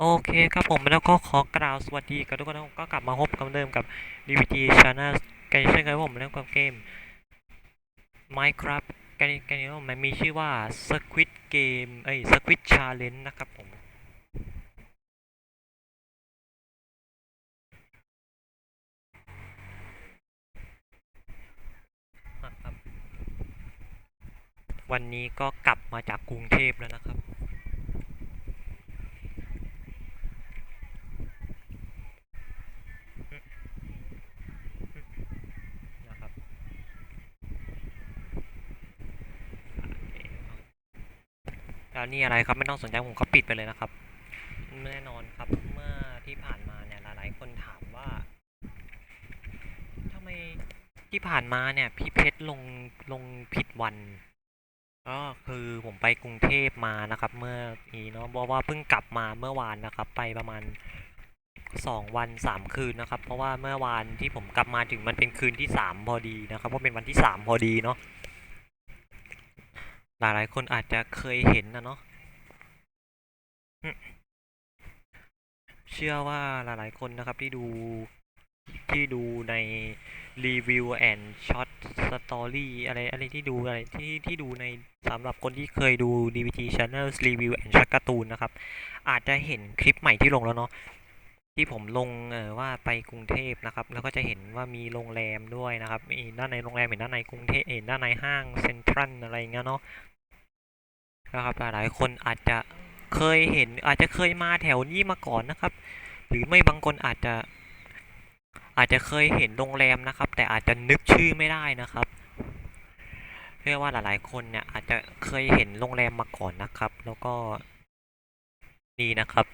โอเคครับผมแล้วก็ขอกล่าวสวัสดีกับทุกคนนะผมก็กลับมาพบกันเดิมกับ DVG Channel กันเช่นเคยผมเล่นกับเกม Minecraft กันกันนี้มันมีชื่อว่า Squid Game เอ้ย Squid Challenge นะครับผม วันนี้ก็กลับมาจากกรุงเทพแล้วนะครับ แล้วนี่อะไรครับไม่ต้องสนใจผมก็ปิดไปเลยนะครับแน่นอนครับเมื่อที่ผ่านมาเนี่ยหลายๆคนถามว่าทำไมที่ผ่านมาเนี่ยพี่เพชรลงลงผิดวันก็คือผมไปกรุงเทพมานะครับ เมื่อนี้เนาะเพราะว่าเพิ่งกลับมาเมื่อวานนะครับ ไปประมาณสองวันสามคืนนะครับ เพราะว่าเมื่อวานที่ผมกลับมาถึงมันเป็นคืนที่สามพอดีนะครับเพราะเป็นวันที่สามพอดีเนาะ หลายๆคนอาจจะเคยเห็นนะเนาะเชื่อว่าหลายๆคนนะครับที่ดูที่ดูในรีวิวแอนช็อตสตอรี่อะไรอะไรที่ดูอะไรที่ที่ดูในสำหรับคนที่เคยดู DVT Channel รีวิวแอนช็อตการ์ตูนนะครับ อาจจะเห็นคลิปใหม่ที่ลงแล้วเนาะ ที่ผมลงเออว่าไปกรุงเทพนะครับ แล้วก็จะเห็นว่ามีโรงแรมด้วยนะครับมีด้านในโรงแรมเห็นด้านในกรุงเทพเห็นด้านในห้างเซ็นทรัลอะไรเงี้ยเนาะนะครับหลายๆคนอาจจะเคยเห็นอาจจะเคยมาแถวนี้มาก่อนนะครับ หรือไม่บางคนอาจจะ อาจจะเคยเห็นโรงแรมนะครับ แต่อาจจะนึกชื่อไม่ได้นะครับเรียกว่าหลายๆคนเนี่ยอาจจะเคยเห็นโรงแรมมาก่อนนะครับ แล้วก็นี่นะครับ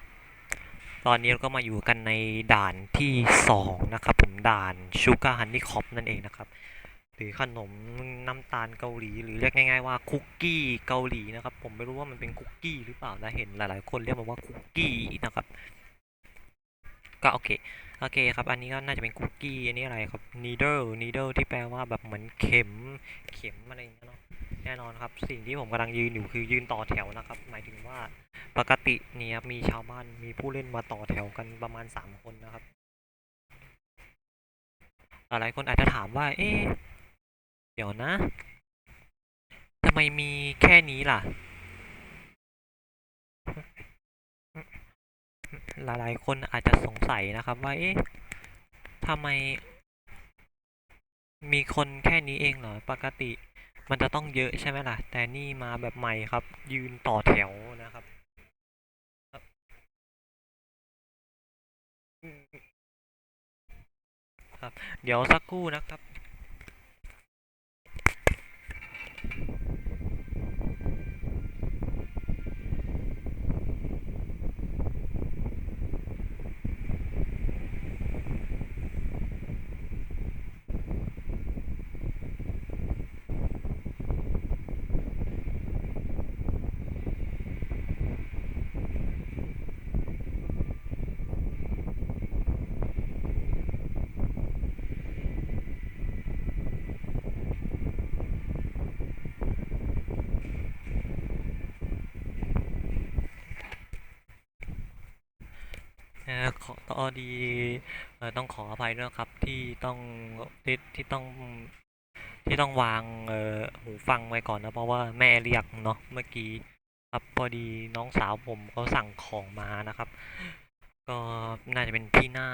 ตอนนี้เราก็มาอยู่กันในด่านที่สองนะครับ ผมด่านชูการ์ฮันนี่คอปนั่นเองนะครับ หรือขนมน้ำตาลเกาหลี หรือเรียกง่ายๆว่าคุกกี้เกาหลีนะครับ ผมไม่รู้ว่ามันเป็นคุกกี้หรือเปล่านะเห็นหลายๆคนเรียกมันว่าคุกกี้นะครับ ก็โอเค โอเคครับ อันนี้ก็น่าจะเป็นคุกกี้ อันนี้อะไรครับ needle needle ที่แปลว่าแบบเหมือนเข็ม เข็มอะไรอย่างเงี้ยเนาะ แน่นอนครับ สิ่งที่ผมกำลังยืนอยู่คือยืนต่อแถวนะครับ หมายถึงว่าปกติเนี่ยมีชาวบ้านมีผู้เล่นมาต่อแถวกันประมาณสามคนนะครับ หลายคนอาจจะถามว่า เอ๊ะ เดี๋ยวนะทำไมมีแค่นี้ล่ะ หลายๆ คนอาจจะสงสัยนะครับว่า เอ๊ะทำไม มีคนแค่นี้เองเหรอ ปกติ มันจะต้องเยอะใช่ไหมล่ะ แต่นี่มาแบบใหม่ครับ ยืนต่อแถวนะครับ ครับอืมครับเดี๋ยวสักครู่นะครับ ขอตอดีต้องขออภัยด้วยนะครับที่ต้องที่ที่ต้องที่ต้องวางเออหูฟังไว้ก่อนนะ เพราะว่าแม่เรียกเนาะเมื่อกี้ครับพอดีน้องสาวผมเขาสั่งของมานะครับ ก็น่าจะเป็นพี่หน้า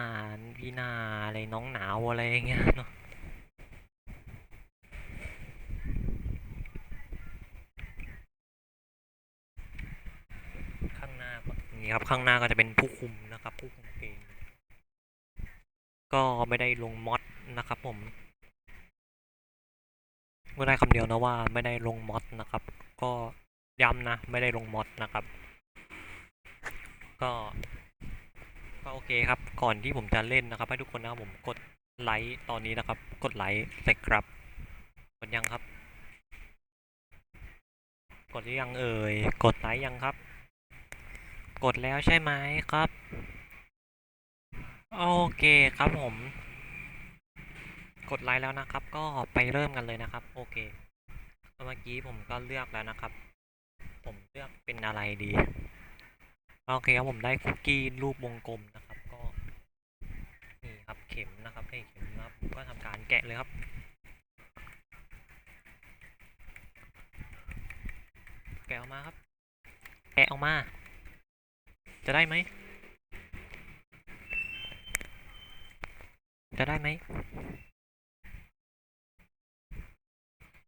พี่หน้าอะไรน้องหนาวอะไรอย่างเงี้ยเนาะข้างหน้าก็นี่ครับข้างหน้าก็จะเป็นผู้คุม นะครับผู้คุมเกม ก็ไม่ได้ลงมอดนะครับผมก็ได้คำเดียวนะว่าไม่ได้ลงมอดนะครับ ก็ย้ำนะ ไม่ได้ลงมอดนะครับ ก็ก็โอเคครับ ก่อนที่ผมจะเล่นนะครับ ให้ทุกคนนะครับผมกดไลค์ตอนนี้นะครับ กดไลค์เลยครับกดยังครับ กดหรือยังเอ่ย กดไลค์ยังครับ กดแล้วใช่ไหมครับ โอเคครับผม กดไลค์แล้วนะครับ ก็ไปเริ่มกันเลยนะครับ โอเคเมื่อกี้ผมก็เลือกแล้วนะครับ ผมเลือกเป็นอะไรดี โอเคครับผมได้คุกกี้รูปวงกลมนะครับ ก็นี่ครับเข็มนะครับให้เข็มนะครับผมก็ทำการแกะเลยครับแกะออกมาครับ แกะออกมา จะได้ไหม จะได้ไหม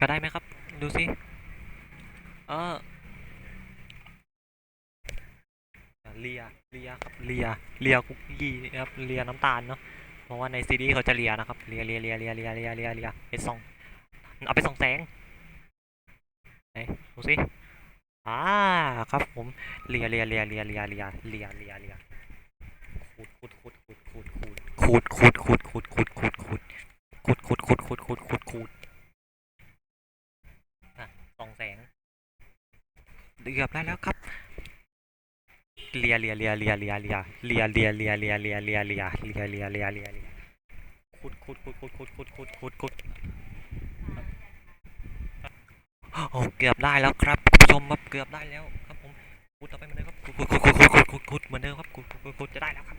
จะได้ไหมครับ ดูสิ เออเลีย เลียครับ เลีย เลียคุกกี้ครับ เลียน้ำตาลเนาะ เพราะว่าในซีดีเขาจะเลียนะครับ เลีย เลีย เลีย เลีย เลีย เลีย เลีย เลียไปส่อง เอาไปส่องแสงไหนดูสิอ่า ครับผม เลีย เลีย เลีย เลีย เลีย เลีย เลีย เลียเลียขูดขูดขูดขูดขูด ขูดขูดขูดขูดขูดขูดขูดขูดขูดขูดขูดขูดขูดขูดส่องแสงเดือบได้แล้วครับเลียเลียเลียเลียเลียเลียเลียเลียเลียเลียเลียเลียเลียเลียเลียเลียเลียเลียขูดขูดขูดขูดขูดขูดขูดขูดขูดโอ้เกือบได้แล้วครับผู้ชมครับเกือบได้แล้วครับผมขุดต่อไปเหมือนเดิมครับขุดขุดขุดขุดขุดขุดเหมือนเดิมครับขุดขุดขุดจะได้แล้วครับ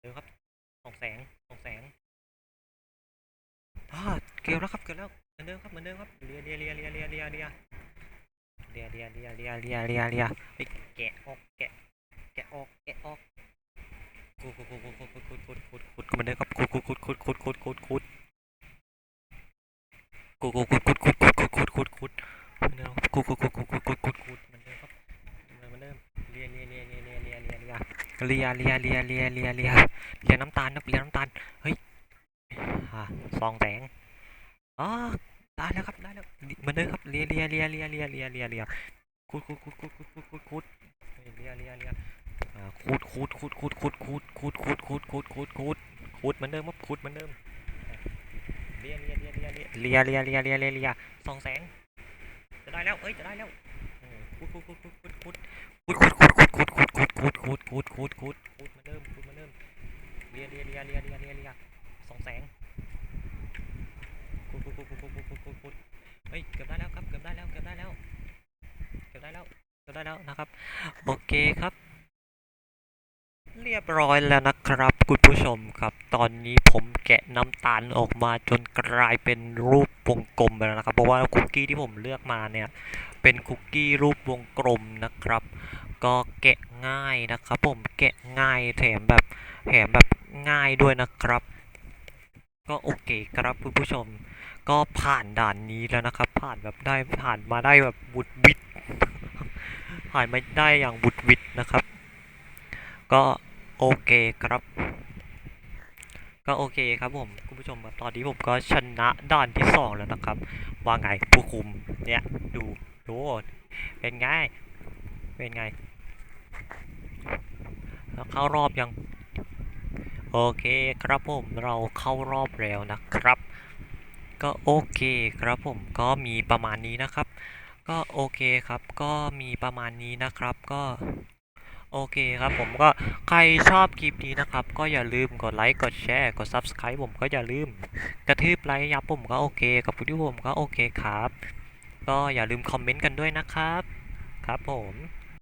เดี๋ยวครับสองแสงสองแสงอ่าเก็บแล้วครับเก็บแล้วเหมือนเดิมครับเหมือนเดิมครับเลียเลียเลียเลียเลียเลียเลียเลียเลียเลียเลียเลียเลียเลียเฮ้ยแกะออกแกะแกะออกแกะออกขุดขุดขุดขุดขุดขุดขุดขุดขุดเหมือนเดิมครับขุดขุดขุดขุดขุดขุดขุดขุดขุดขุดขุดขุดขุดขุดขุดขุดขุดขุดเหมือนเดิมขุดขุดขุดขุดขุดขุด เลียเลียเลียเลียเลียเลียเลียน้ำตาลนะเลียน้ำตาล เฮ้ยอ่าซองแสงอ๋อได้แล้วครับได้แล้วเหมือนเดิมครับเลียเลียเลียเลียเลียเลียเลียเลียคูดคูดคูดคูดคูดคูดคูดคูดเลียเลียเลียอ่าคูดคูดคูดคูดคูดคูดคูดคูดคูดคูดคูดคูดคูดเหมือนเดิมครับคูดเหมือนเดิมเลียเลียเลียเลียเลียเลียเลียเลียเลียเลียเลียซองแสงจะได้แล้วเอ้ยจะได้แล้วคูดคูดคูดคูดคูดคูดขุดขุด ขุดขุดขุดขุดขุดขุดมือนเดิมขุดมือนเดิมเลียเลียเลียเลียเลียเลียเลียสองแสงขุดขุดขุดขุดขุดขุดขุดขุดขุดเฮ้ยเกือบได้แล้วครับเกือบได้แล้วเกือบได้แล้วเกือบได้แล้วเกือบได้แล้วนะครับโอเคครับ เรียบร้อยแล้วนะครับคุณผู้ชมครับ ตอนนี้ผมแกะน้ำตาลออกมาจนกลายเป็นรูปวงกลมไปแล้วนะครับ เพราะว่าคุกกี้ที่ผมเลือกมาเนี่ยเป็นคุกกี้รูปวงกลมนะครับ ก็แกะง่ายนะครับ ผมแกะง่ายแถมแบบแถมแบบง่ายด้วยนะครับ ก็โอเคครับคุณผู้ชม ก็ผ่านด่านนี้แล้วนะครับ ผ่านแบบได้ผ่านมาได้แบบบุดวิดผ่านมาได้อย่างบุดวิดนะครับ ก็โอเคครับก็โอเคครับผมคุณผู้ชมครับตอนนี้ผมก็ชนะด่านที่สองแล้วนะครับ ว่าไงผู้คุมเนี่ยดูดูเป็นไง เป็นไง เข้ารอบยัง โอเคครับผมเราเข้ารอบแล้วนะครับ ก็โอเคครับผมก็มีประมาณนี้นะครับ ก็โอเคครับก็มีประมาณนี้นะครับก็โอเคครับผมก็ใครชอบคลิปนี้นะครับ ก็อย่าลืมกดไลค์กดแชร์กด Subscribe ผมก็อย่าลืม กระทืบไลค์ยับผมก็โอเค กับวิดีโอผมก็โอเคครับ ก็อย่าลืมคอมเมนต์กันด้วยนะครับ ครับผม